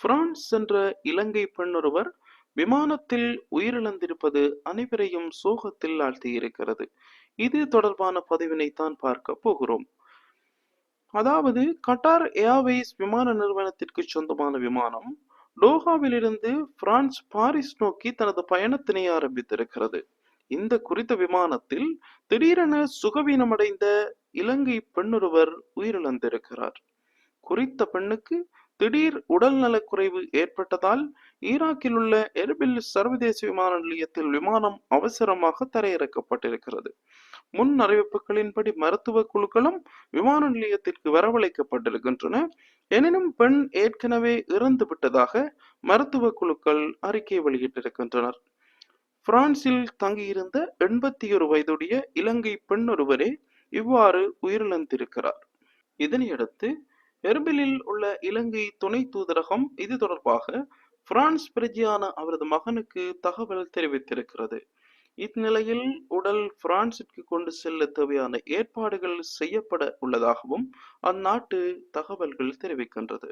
France என்ற இலங்கை பெண்ணொருவர் விமானத்தில் உயிரிழந்திருப்பது அனைவரையும் சோகத்தில் ஆழ்த்தியிருக்கிறது. இது தொடர்பான பதிவினைத்தான் பார்க்க போகிறோம். அதாவது கட்டார் ஏர்வேஸ் விமான நிறுவனத்திற்கு சொந்தமான விமானம் டோஹாவிலிருந்து பிரான்ஸ் பாரிஸ் நோக்கி தனது பயணத்தினை ஆரம்பித்திருக்கிறது. இந்த குறித்த விமானத்தில் திடீரென சுகவீனமடைந்த இலங்கை பெண்ணொருவர் உயிரிழந்திருக்கிறார். குறித்த பெண்ணுக்கு திடீர் உடல்நலக்குறைவு ஏற்பட்டதால் ஈராக்கில் உள்ள எர்பில் சர்வதேச விமான நிலையத்தில் விமானம் அவசரமாக தரையிறக்கப்பட்டிருக்கிறது. முன் அறிவிப்புகளின்படி மருத்துவ குழுக்களும் விமான நிலையத்திற்கு வரவழைக்கப்பட்டிருக்கின்றன. எனினும் பெண் ஏற்கனவே இறந்து விட்டதாக மருத்துவ குழுக்கள் அறிக்கை வெளியிட்டிருக்கின்றனர். பிரான்சில் தங்கியிருந்த எண்பத்தி ஒரு வயதுடைய இலங்கை பெண் ஒருவரே இவ்வாறு உயிரிழந்திருக்கிறார். இதனையடுத்து எர்பிலில் உள்ள இலங்கை துணை தூதரகம் இது தொடர்பாக பிரான்ஸ் பிரஜியான அவரது மகனுக்கு தகவல் தெரிவித்திருக்கிறது. இந்நிலையில் உடல் பிரான்சிற்கு கொண்டு செல்ல தேவையான ஏற்பாடுகள் செய்யப்பட உள்ளதாகவும் அந்நாட்டு தகவல்கள் தெரிவிக்கின்றது.